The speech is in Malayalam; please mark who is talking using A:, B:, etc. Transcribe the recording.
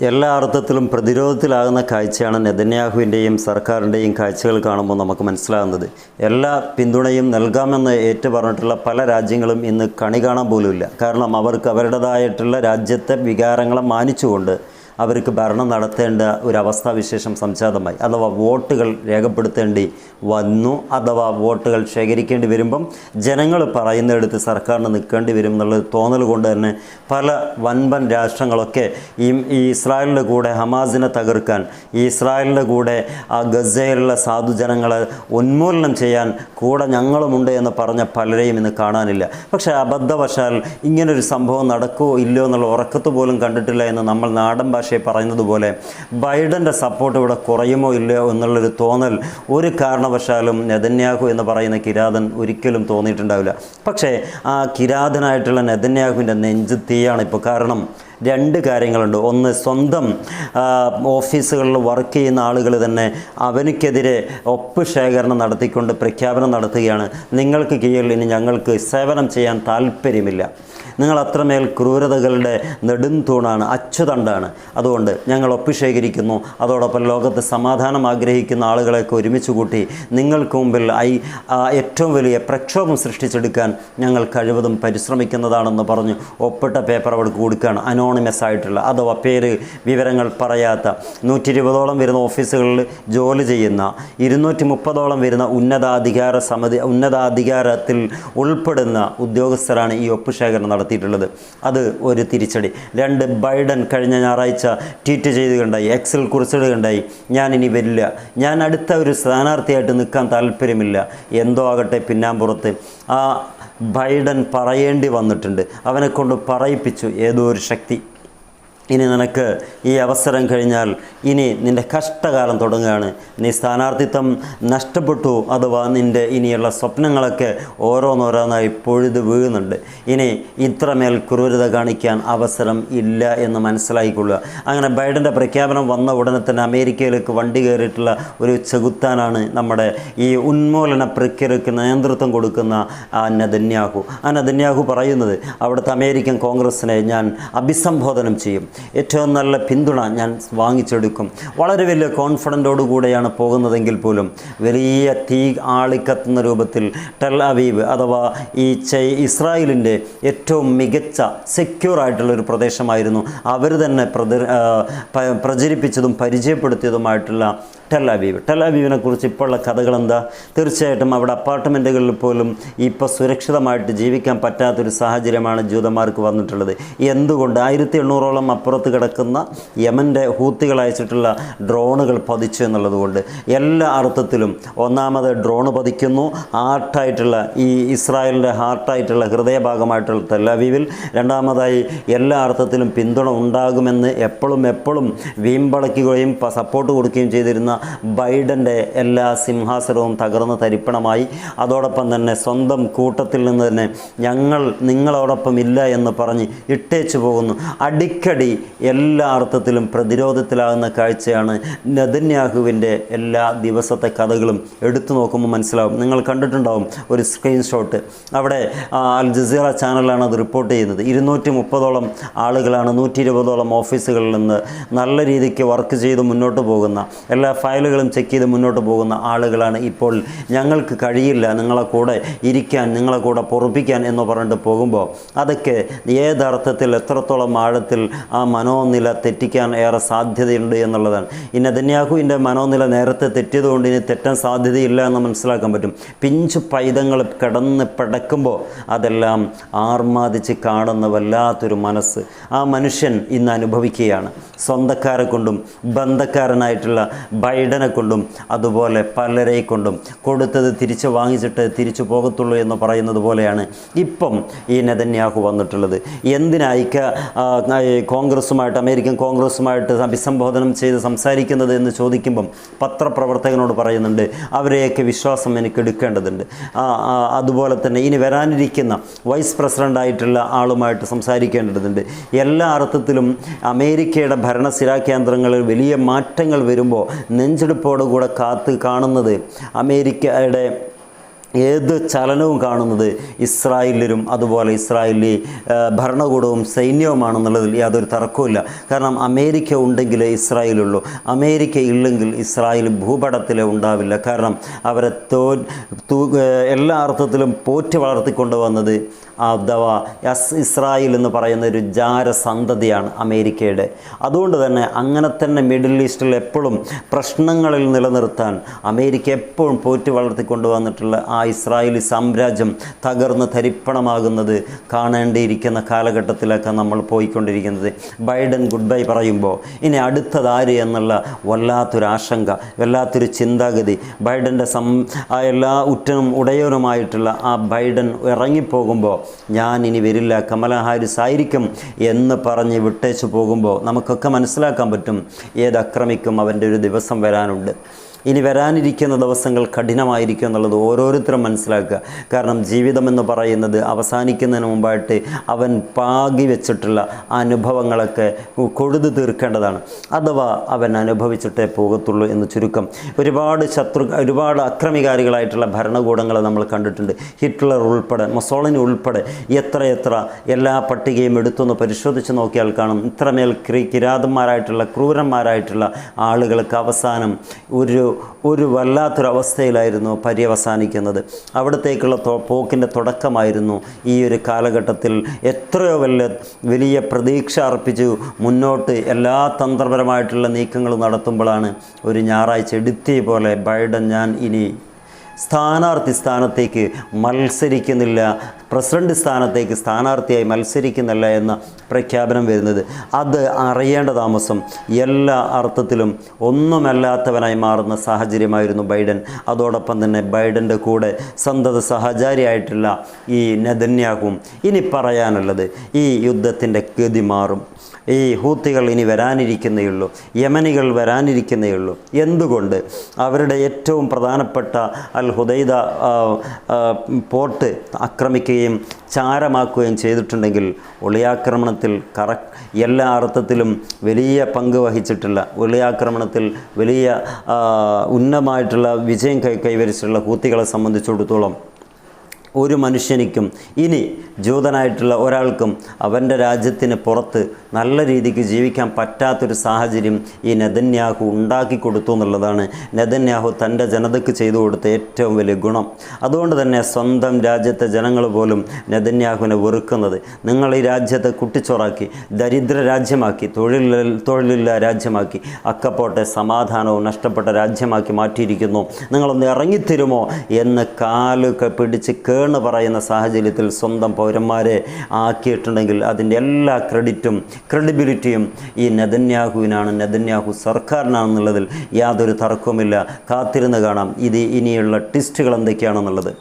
A: എല്ലാ അർത്ഥത്തിലും പ്രതിരോധത്തിലാകുന്ന കാഴ്ചയാണ് നെതന്യാഹുവിന്റെയും സർക്കാരിന്റെയും കാഴ്ചകൾ കാണുമ്പോൾ നമുക്ക് മനസ്സിലാകുന്നത്. എല്ലാ പിന്തുണയും നൽകാമെന്ന് ഏറ്റു പറഞ്ഞിട്ടുള്ള പല രാജ്യങ്ങളും ഇന്ന് കണി കാണാൻ പോലുമില്ല. കാരണം അവർക്ക് അവരുടേതായിട്ടുള്ള രാജ്യത്തെ വികാരങ്ങളെ മാനിച്ചുകൊണ്ട് അവർക്ക് ഭരണം നടത്തേണ്ട ഒരു അവസ്ഥാവിശേഷം സംജാതമായി. അഥവാ വോട്ടുകൾ രേഖപ്പെടുത്തേണ്ടി വന്നു അഥവാ വോട്ടുകൾ ശേഖരിക്കേണ്ടി വരുമ്പം ജനങ്ങൾ പറയുന്നിടത്ത് സർക്കാരിന് നിൽക്കേണ്ടി വരും എന്നുള്ള തോന്നൽ കൊണ്ട് തന്നെ പല വൻപൻ രാഷ്ട്രങ്ങളൊക്കെ ഈ ഈ ഇസ്രായേലിന്റെ കൂടെ ഹമാസിനെ തകർക്കാൻ ഈ ഇസ്രായേലിന്റെ കൂടെ ആ ഗസയിലുള്ള സാധുജനങ്ങളെ ഉന്മൂലനം ചെയ്യാൻ കൂടെ ഞങ്ങളുമുണ്ട് എന്ന് പറഞ്ഞ പലരെയും ഇന്ന് കാണാനില്ല. പക്ഷേ അബദ്ധവശാൽ ഇങ്ങനൊരു സംഭവം നടക്കുമോ ഇല്ലയോ എന്നുള്ള ഉറക്കത്ത് പോലും കണ്ടിട്ടില്ല എന്ന് നമ്മൾ നാടൻ ഭാഷയെ പറയുന്നത് പോലെ ബൈഡന്റെ സപ്പോർട്ട് ഇവിടെ കുറയുമോ ഇല്ലയോ എന്നുള്ളൊരു തോന്നൽ ഒരു കാരണവശാലും നെതന്യാഹു എന്ന് പറയുന്ന കിരാതൻ ഒരിക്കലും തോന്നിയിട്ടുണ്ടാവില്ല. പക്ഷേ ആ കിരാതനായിട്ടുള്ള നെതന്യാഹുവിന്റെ നെഞ്ച് തീയാണ് ഇപ്പോൾ കാരണം രണ്ട് കാര്യങ്ങളുണ്ട്. ഒന്ന് സ്വന്തം ഓഫീസുകളിൽ വർക്ക് ചെയ്യുന്ന ആളുകൾ തന്നെ അവനക്കെതിരെ ഒപ്പ് ശേഖരണം നടത്തിക്കൊണ്ട് പ്രഖ്യാപനം നടത്തുകയാണ്. നിങ്ങൾക്ക് കീഴിൽ ഇനി ഞങ്ങൾക്ക് സേവനം ചെയ്യാൻ താല്പര്യമില്ല. നിങ്ങൾ അത്രമേൽ ക്രൂരതകളുടെ നെടുംതൂണാണ് അച്ചുതണ്ടാണ്. അതുകൊണ്ട് ഞങ്ങൾ ഒപ്പിശേഖരിക്കുന്നു. അതോടൊപ്പം ലോകത്ത് സമാധാനം ആഗ്രഹിക്കുന്ന ആളുകളെയൊക്കെ ഒരുമിച്ച് കൂട്ടി നിങ്ങൾക്ക് മുമ്പിൽ ഐ ഏറ്റവും വലിയ പ്രക്ഷോഭം സൃഷ്ടിച്ചെടുക്കാൻ ഞങ്ങൾ കഴിവതും പരിശ്രമിക്കുന്നതാണെന്ന് പറഞ്ഞു ഒപ്പിട്ട പേപ്പർ അവർക്ക് കൊടുക്കുകയാണ്. അനോണിമസ് ആയിട്ടുള്ള അഥവാ പേര് വിവരങ്ങൾ പറയാത്ത നൂറ്റി ഇരുപതോളം വരുന്ന ഓഫീസുകളിൽ ജോലി ചെയ്യുന്ന ഇരുന്നൂറ്റി മുപ്പതോളം വരുന്ന ഉന്നതാധികാര സമിതി ഉന്നതാധികാരത്തിൽ ഉൾപ്പെടുന്ന ഉദ്യോഗസ്ഥരാണ് ഈ ഒപ്പ് ശേഖരണം നടത്തിയിട്ടുള്ളത്. അത് ഒരു തിരിച്ചടി. രണ്ട് ബൈഡൻ കഴിഞ്ഞ ഞായറാഴ്ച ട്വീറ്റ് ചെയ്തുകൊണ്ടായി എക്സിൽ കുറിച്ചിടുകയുണ്ടായി ഞാൻ ഇനി വരില്ല. ഞാൻ അടുത്ത ഒരു സ്ഥാനാർത്ഥിയായിട്ട് നിൽക്കാൻ താല്പര്യമില്ല. എന്തോ ആകട്ടെ പിന്നാമ്പുറത്ത്. ആ ബൈഡൻ പറയേണ്ടി വന്നിട്ടുണ്ട്. അവനെ കൊണ്ട് പറയിപ്പിച്ചു. ഏതോ ഒരു ശക്തി. ഇനി നിനക്ക് ഈ അവസരം കഴിഞ്ഞാൽ ഇനി നിന്റെ കഷ്ടകാലം തുടങ്ങുകയാണ്. നീ സ്ഥാനാർത്ഥിത്വം നഷ്ടപ്പെട്ടു. അഥവാ നിന്റെ ഇനിയുള്ള സ്വപ്നങ്ങളൊക്കെ ഓരോന്നോരോന്നായി പൊഴുത് വീഴുന്നുണ്ട്. ഇനി ഇത്രമേൽ ക്രൂരത കാണിക്കാൻ അവസരം ഇല്ല എന്ന് മനസ്സിലാക്കിക്കൊള്ളുക അങ്ങനെ ബൈഡന്റെ പ്രഖ്യാപനം വന്ന ഉടനെ തന്നെ അമേരിക്കയിലേക്ക് വണ്ടി കയറിയിട്ടുള്ള ഒരു ചെകുത്താനാണ് നമ്മുടെ ഈ ഉന്മൂലന പ്രക്രിയക്ക് നേതൃത്വം കൊടുക്കുന്ന ആ നെതന്യാഹു. ആ നദന്യാഹു പറയുന്നത് അവിടുത്തെ അമേരിക്കൻ കോൺഗ്രസിനെ ഞാൻ അഭിസംബോധനം ചെയ്യും. ഏറ്റവും നല്ല പിന്തുണ ഞാൻ വാങ്ങിച്ചെടുക്കും. വളരെ വലിയ കോൺഫിഡന്റോടു കൂടെയാണ് പോകുന്നതെങ്കിൽ പോലും വലിയ തീ ആളിക്കത്തുന്ന രൂപത്തിൽ ടെൽ അവീവ് അഥവാ ഈ ചൈ ഇസ്രായേലിന്റെ ഏറ്റവും മികച്ച സെക്യൂർ ആയിട്ടുള്ള ഒരു പ്രദേശമായിരുന്നു. അവർ തന്നെ പ്രചരിപ്പിച്ചതും പരിചയപ്പെടുത്തിയതുമായിട്ടുള്ള ടെൽ അവീവ് ടെൽ അവീവിനെ കുറിച്ച് ഇപ്പോഴുള്ള കഥകൾ എന്താ തീർച്ചയായിട്ടും അവിടെ അപ്പാർട്ട്മെന്റുകളിൽ പോലും ഇപ്പോൾ സുരക്ഷിതമായിട്ട് ജീവിക്കാൻ പറ്റാത്തൊരു സാഹചര്യമാണ് ജൂതന്മാർക്ക് വന്നിട്ടുള്ളത്. എന്തുകൊണ്ട്? ആയിരത്തി എണ്ണൂറോളം അപ്പുറത്ത് കിടക്കുന്ന യമന്റെ ഹൂത്തികൾ അയച്ചിട്ടുള്ള ഡ്രോണുകൾ പതിച്ചു എന്നുള്ളതുകൊണ്ട് എല്ലാ അർത്ഥത്തിലും ഒന്നാമത് ഡ്രോൺ പതിക്കുന്നു. ഹാർട്ടായിട്ടുള്ള ഈ ഇസ്രായേലിന്റെ ഹാർട്ടായിട്ടുള്ള ഹൃദയഭാഗമായിട്ടുള്ള തെല്ലവീവിൽ രണ്ടാമതായി എല്ലാ അർത്ഥത്തിലും പിന്തുണ ഉണ്ടാകുമെന്ന് എപ്പോഴും എപ്പോഴും വീമ്പളയ്ക്കുകയും സപ്പോർട്ട് കൊടുക്കുകയും ചെയ്തിരുന്ന ബൈഡന്റെ എല്ലാ സിംഹാസനവും തകർന്ന് തരിപ്പണമായി. അതോടൊപ്പം തന്നെ സ്വന്തം കൂട്ടത്തിൽ നിന്ന് തന്നെ ഞങ്ങൾ നിങ്ങളോടൊപ്പം ഇല്ല എന്ന് പറഞ്ഞ് ഇട്ടേച്ചു പോകുന്നു. അടിക്കടി എല്ലാ അർത്ഥത്തിലും പ്രതിരോധത്തിലാകുന്ന കാഴ്ചയാണ് നെതന്യാഹുവിന്റെ എല്ലാ ദിവസത്തെ കഥകളും എടുത്തു നോക്കുമ്പോൾ മനസ്സിലാവും. നിങ്ങൾ കണ്ടിട്ടുണ്ടാവും ഒരു സ്ക്രീൻഷോട്ട്. അവിടെ അൽ ജസീറ ചാനലാണ് അത് റിപ്പോർട്ട് ചെയ്യുന്നത്. ഇരുന്നൂറ്റി മുപ്പതോളം ആളുകളാണ് നൂറ്റി ഇരുപതോളം ഓഫീസുകളിൽ നിന്ന് നല്ല രീതിക്ക് വർക്ക് ചെയ്ത് മുന്നോട്ട് പോകുന്ന എല്ലാ ഫയലുകളും ചെക്ക് ചെയ്ത് മുന്നോട്ട് പോകുന്ന ആളുകളാണ് ഇപ്പോൾ. ഞങ്ങൾക്ക് കഴിയില്ല നിങ്ങളെ കൂടെ ഇരിക്കാൻ നിങ്ങളെ കൂടെ പൊറുപ്പിക്കാൻ എന്ന് പറഞ്ഞിട്ട് പോകുമ്പോൾ അതൊക്കെ ഏതർത്ഥത്തിൽ എത്രത്തോളം ആഴത്തിൽ ആ മനോനില തെറ്റിക്കാൻ ഏറെ സാധ്യതയുണ്ട് എന്നുള്ളതാണ്. ഈ ഇതിന്റെ മനോനില നേരത്തെ തെറ്റിയതുകൊണ്ട് ഇനി തെറ്റാൻ സാധ്യതയില്ല എന്ന് മനസ്സിലാക്കാൻ പറ്റും. പിഞ്ചു പൈതങ്ങൾ കിടന്ന് പിടക്കുമ്പോൾ അതെല്ലാം ആർമാദിച്ച് കാണുന്ന വല്ലാത്തൊരു മനസ്സ് ആ മനുഷ്യൻ ഇന്ന് അനുഭവിക്കുകയാണ്. സ്വന്തക്കാരെ കൊണ്ടും ബന്ധക്കാരനായിട്ടുള്ള ബൈഡനെ കൊണ്ടും അതുപോലെ പലരെ കൊണ്ടും കൊടുത്തത് തിരിച്ച് വാങ്ങിച്ചിട്ട് തിരിച്ചു പോകത്തുള്ളൂ എന്ന് പറയുന്നത് പോലെയാണ് ഇപ്പം ഈ നെതന്യാഹു വന്നിട്ടുള്ളത്. എന്തിനായിക്ക കോൺഗ്രസുമായിട്ട് അമേരിക്കൻ കോൺഗ്രസുമായിട്ട് അഭിസംബോധനം ചെയ്ത് സംസാരിക്കുന്നത് എന്ന് ചോദിക്കുമ്പം പത്രപ്രവർത്തകനോട് പറയുന്നുണ്ട് അവരെയൊക്കെ വിശ്വാസം എനിക്ക് എടുക്കേണ്ടതുണ്ട്. അതുപോലെ തന്നെ ഇനി വരാനിരിക്കുന്ന വൈസ് പ്രസിഡന്റായിട്ടുള്ള ആളുമായിട്ട് സംസാരിക്കേണ്ടതുണ്ട്. എല്ലാ അർത്ഥത്തിലും അമേരിക്കയുടെ ഭരണസിരാ കേന്ദ്രങ്ങളിൽ വലിയ മാറ്റങ്ങൾ വരുമ്പോൾ നെഞ്ചെടുപ്പോടുകൂടെ കാത്ത് കാണുന്നത് അമേരിക്കയുടെ ഏത് ചലനവും കാണുന്നത് ഇസ്രായേലിലും അതുപോലെ ഇസ്രായേലി ഭരണകൂടവും സൈന്യവുമാണെന്നുള്ളതിൽ യാതൊരു തർക്കവുമില്ല. കാരണം അമേരിക്ക ഉണ്ടെങ്കിലേ ഇസ്രായേലുള്ളൂ. അമേരിക്ക ഇല്ലെങ്കിൽ ഇസ്രായേൽ ഭൂപടത്തിൽ ഉണ്ടാവില്ല. കാരണം അവരെ തോ എല്ലാ അർത്ഥത്തിലും പോറ്റി വളർത്തിക്കൊണ്ട് വന്നത് അഥവാ യസ് ഇസ്രായേൽ എന്ന് പറയുന്ന ഒരു ജാരസന്തതിയാണ് അമേരിക്കയുടെ. അതുകൊണ്ട് തന്നെ അങ്ങനെ തന്നെ മിഡിൽ ഈസ്റ്റിൽ എപ്പോഴും പ്രശ്നങ്ങളിൽ നിലനിർത്താൻ അമേരിക്ക എപ്പോഴും പോറ്റി വളർത്തിക്കൊണ്ടുവന്നിട്ടുള്ള ആ ഇസ്രായേലി സാമ്രാജ്യം തകർന്ന് തരിപ്പണമാകുന്നത് കാണേണ്ടിയിരിക്കുന്ന കാലഘട്ടത്തിലൊക്കെ നമ്മൾ പോയിക്കൊണ്ടിരിക്കുന്നത്. ബൈഡൻ ഗുഡ് ബൈ പറയുമ്പോൾ ഇനി അടുത്തതാര് എന്നുള്ള വല്ലാത്തൊരു ആശങ്ക വല്ലാത്തൊരു ചിന്താഗതി. ബൈഡന്റെ സം ആ എല്ലാ ഉറ്റനും ഉടയവനുമായിട്ടുള്ള ആ ബൈഡൻ ഇറങ്ങിപ്പോകുമ്പോൾ ഞാൻ ഇനി വരില്ല കമല ഹാരിസ് ആയിരിക്കും എന്ന് പറഞ്ഞ് വിട്ടേച്ചു പോകുമ്പോൾ നമുക്കൊക്കെ മനസ്സിലാക്കാൻ പറ്റും ഏത് അവന്റെ ഒരു ദിവസം വരാനുണ്ട്. ഇനി വരാനിരിക്കുന്ന ദിവസങ്ങൾ കഠിനമായിരിക്കും എന്നുള്ളത് ഓരോരുത്തരും മനസ്സിലാക്കുക. കാരണം ജീവിതം എന്ന് പറയുന്നത് അവസാനിക്കുന്നതിന് മുമ്പായിട്ട് അവൻ പാകി വെച്ചിട്ടുള്ള അനുഭവങ്ങളൊക്കെ കൊഴുതു തീർക്കേണ്ടതാണ്. അഥവാ അവൻ അനുഭവിച്ചിട്ടേ പോകത്തുള്ളൂ എന്ന് ചുരുക്കം. ഒരുപാട് ശത്രു ഒരുപാട് അക്രമികാരികളായിട്ടുള്ള ഭരണകൂടങ്ങൾ നമ്മൾ കണ്ടിട്ടുണ്ട്. ഹിറ്റ്ലർ ഉൾപ്പെടെ മൊസോളിനി ഉൾപ്പെടെ എത്രയെത്ര എല്ലാ പട്ടികയും എടുത്തൊന്ന് പരിശോധിച്ച് നോക്കിയാൽ കാണും. ഇത്രമേൽ ക്രി കിരാതന്മാരായിട്ടുള്ള ക്രൂരന്മാരായിട്ടുള്ള ആളുകൾക്ക് അവസാനം ഒരു ഒരു വല്ലാത്തൊരവസ്ഥയിലായിരുന്നു പര്യവസാനിക്കുന്നത്. അവിടത്തേക്കുള്ള പോക്കിന്റെ തുടക്കമായിരുന്നു ഈ ഒരു കാലഘട്ടത്തിൽ. എത്രയോ വലിയ വലിയ പ്രതീക്ഷ അർപ്പിച്ചു മുന്നോട്ട് എല്ലാ തന്ത്രപരമായിട്ടുള്ള നീക്കങ്ങളും നടത്തുമ്പോഴാണ് ഒരു ഞായറാഴ്ച എടുത്തിയ പോലെ ബൈഡൻ ഞാൻ ഇനി സ്ഥാനാർത്ഥി സ്ഥാനത്തേക്ക് മത്സരിക്കുന്നില്ല. പ്രസിഡന്റ് സ്ഥാനത്തേക്ക് സ്ഥാനാർത്ഥിയായി മത്സരിക്കുന്നില്ല എന്ന പ്രഖ്യാപനം വരുന്നത് അത് അറിയേണ്ട താമസം എല്ലാ അർത്ഥത്തിലും ഒന്നുമല്ലാത്തവനായി മാറുന്ന സാഹചര്യമായിരുന്നു ബൈഡൻ. അതോടൊപ്പം തന്നെ ബൈഡന്റെ കൂടെ സന്തത സഹചാരിയായിട്ടുള്ള ഈ നെതന്യാഹും ഇനി പറയാനുള്ളത് ഈ യുദ്ധത്തിന്റെ ഗതി മാറും. ഈ ഹൂത്തികൾ ഇനി വരാനിരിക്കുന്നേയുള്ളൂ യമനികൾ വരാനിരിക്കുന്നേയുള്ളൂ. എന്തുകൊണ്ട്? അവരുടെ ഏറ്റവും പ്രധാനപ്പെട്ട അൽ ഹുദൈദ പോർട്ട് ആക്രമിക്കുകയും ചാരമാക്കുകയും ചെയ്തിട്ടുണ്ടെങ്കിൽ ഒളിയാക്രമണത്തിൽ കറ എല്ലാ അർത്ഥത്തിലും വലിയ പങ്ക് വഹിച്ചിട്ടുള്ള ഒളിയാക്രമണത്തിൽ വലിയ ഉന്നമായിട്ടുള്ള വിജയം കൈ കൈവരിച്ചിട്ടുള്ള ഹൂത്തികളെ സംബന്ധിച്ചിടത്തോളം ഒരു മനുഷ്യനിക്കും ഇനി ജൂതനായിട്ടുള്ള ഒരാൾക്കും അവന്റെ രാജ്യത്തിന് പുറത്ത് നല്ല രീതിക്ക് ജീവിക്കാൻ പറ്റാത്തൊരു സാഹചര്യം ഈ നെതന്യാഹു ഉണ്ടാക്കി കൊടുത്തു എന്നുള്ളതാണ്. നെതന്യാഹു തന്റെ ജനതയ്ക്ക് ചെയ്തു കൊടുത്ത ഏറ്റവും വലിയ ഗുണം. അതുകൊണ്ട് തന്നെ സ്വന്തം രാജ്യത്തെ ജനങ്ങൾ പോലും നെതന്യാഹുവിനെ വെറുക്കുന്നത്. നിങ്ങൾ ഈ രാജ്യത്തെ കുട്ടിച്ചോറാക്കി ദരിദ്ര രാജ്യമാക്കി തൊഴിലില്ല തൊഴിലില്ല രാജ്യമാക്കി അക്കപ്പോട്ടെ സമാധാനവും നഷ്ടപ്പെട്ട രാജ്യമാക്കി മാറ്റിയിരിക്കുന്നു. നിങ്ങളൊന്ന് ഇറങ്ങിത്തരുമോ എന്ന് കാൽ ക- കേണ് പറയുന്ന സാഹചര്യത്തിൽ സ്വന്തം പൗരന്മാരെ ആക്കിയിട്ടുണ്ടെങ്കിൽ അതിന്റെ എല്ലാ ക്രെഡിറ്റും ക്രെഡിബിലിറ്റിയും ഈ നെതന്യാഹുവിനാണ് നെതന്യാഹു സർക്കാരിനാണെന്നുള്ളതിൽ യാതൊരു തർക്കവുമില്ല. കാത്തിരുന്ന് കാണാം. ഇത് ഇനിയുള്ള ടിസ്റ്റുകൾ എന്തൊക്കെയാണെന്നുള്ളത്.